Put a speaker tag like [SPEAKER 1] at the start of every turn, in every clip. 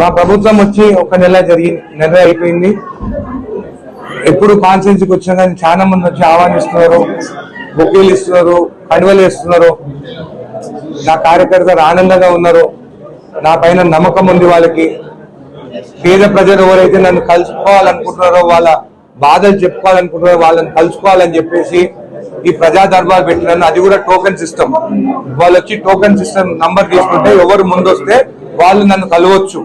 [SPEAKER 1] మా ప్రభుత్వం వచ్చి ఒక నెల జరిగి నెల అయిపోయింది. ఎప్పుడు కాన్ఫరెన్స్కి వచ్చినా కానీ చాలా మంది వచ్చి ఆహ్వానిస్తున్నారు బొకేలు ఇస్తున్నారు కడువలు ఇస్తున్నారు నా కార్యకర్తలు ఆనందంగా ఉన్నారు. నా పైన నమ్మకం ఉంది వాళ్ళకి. పేద ప్రజలు ఎవరైతే నన్ను కలుసుకోవాలనుకుంటున్నారో వాళ్ళ బాధలు చెప్పుకోవాలనుకుంటున్నారో వాళ్ళని కలుసుకోవాలని చెప్పేసి ఈ ప్రజా దర్బార్ పెట్టినాను. అది కూడా టోకెన్ సిస్టమ్. వాళ్ళు వచ్చి టోకెన్ సిస్టమ్ నంబర్ తీసుకుంటే ఎవరు ముందు వస్తే వాళ్ళు నన్ను కలవచ్చు.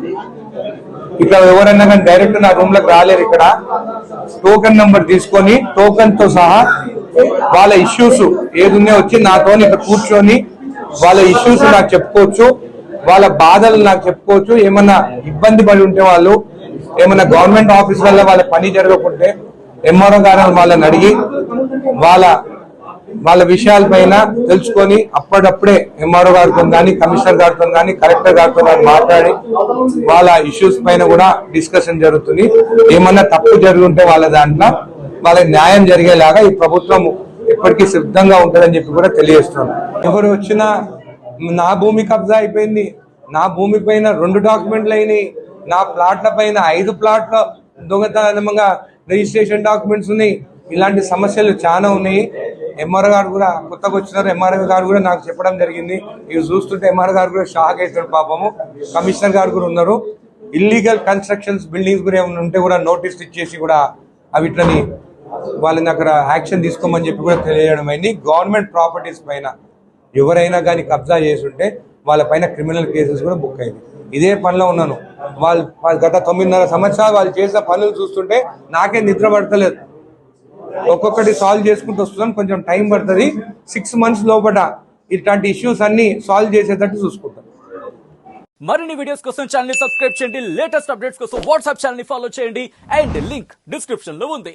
[SPEAKER 1] ఇక్కడ ఎవరైనా కానీ డైరెక్ట్ నా రూమ్లకు రాలేరు ఇక్కడ. టోకెన్ నెంబర్ తీసుకొని టోకెన్తో సహా వాళ్ళ ఇష్యూస్ ఏదున్నా వచ్చి నాతో ఇక్కడ కూర్చొని వాళ్ళ ఇష్యూస్ నాకు చెప్పుకోవచ్చు. వాళ్ళ బాధలు నాకు చెప్పుకోవచ్చు. ఏమన్నా ఇబ్బంది పడి ఉంటే వాళ్ళు ఏమన్నా గవర్నమెంట్ ఆఫీస్ వల్ల వాళ్ళ పని జరగకుంటే ఎంఆర్ఓ గారు వాళ్ళని అడిగి వాళ్ళ వాళ్ళ విషయాలపైన తెలుసుకొని అప్పటికప్పుడే ఎంఆర్ఓ గారితో కానీ కమిషనర్ గారితో కానీ కలెక్టర్ గారితో కానీ మాట్లాడి వాళ్ళ ఇష్యూస్ పైన కూడా డిస్కషన్ జరుగుతుంది. ఏమన్నా తప్పు జరుగుంటే వాళ్ళ దాంట్లో వాళ్ళకి న్యాయం జరిగేలాగా ఈ ప్రభుత్వం ఎప్పటికీ సిద్ధంగా ఉంటుందని చెప్పి కూడా తెలియజేస్తున్నాను ఎవరు వచ్చినా నా భూమి కబ్జా అయిపోయింది. నా భూమి పైన రెండు డాక్యుమెంట్లు అయినాయి. నా ప్లాట్ల పైన ఐదు ప్లాట్ల దొంగతనంగా రిజిస్ట్రేషన్ డాక్యుమెంట్స్ ఉన్నాయి. ఇలాంటి సమస్యలు చాలా ఉన్నాయి. ఎంఆర్ గారు కూడా కొత్తగా వచ్చినారు. ఎంఆర్ఓ గారు కూడా నాకు చెప్పడం జరిగింది. ఇవి చూస్తుంటే ఎంఆర్ గారు కూడా షాక్ అవుతాడు పాపము. కమిషనర్ గారు కూడా ఉన్నారు. ఇల్లీగల్ కన్స్ట్రక్షన్స్ బిల్డింగ్స్ కూడా ఏమైనా ఉంటే కూడా నోటీస్ ఇచ్చేసి కూడా అవిట్లని వాళ్ళని అక్కడ యాక్షన్ తీసుకోమని చెప్పి కూడా తెలియడం అయింది. గవర్నమెంట్ ప్రాపర్టీస్ పైన ఎవరైనా కానీ కబ్జా చేస్తుంటే వాళ్ళ పైన క్రిమినల్ కేసెస్ కూడా బుక్ అయింది. ఇదే పనిలో ఉన్నాను. వాళ్ళు వాళ్ళు గత తొమ్మిదిన్నర సంవత్సరాలు వాళ్ళు చేసిన పనులు చూస్తుంటే నాకే నిద్ర పడతలేదు. ఒక్కొక్కటి సాల్వ్ చేసుకుంటూ వస్తున్నాం కొంచెం టైం పడుతుంది. సిక్స్ మంత్స్ లోపల ఇట్లాంటి ఇష్యూస్ అన్ని సాల్వ్ చేసేటట్టు చూసుకుంటాం.
[SPEAKER 2] మరిన్ని వీడియోస్ కోసం ఛానల్ సబ్స్క్రైబ్ చేయండి. లేటెస్ట్ అప్డేట్స్ కోసం వాట్సాప్ ఛానల్ని ఫాలో చేయండి. అండ్ లింక్ డిస్క్రిప్షన్లో ఉంది.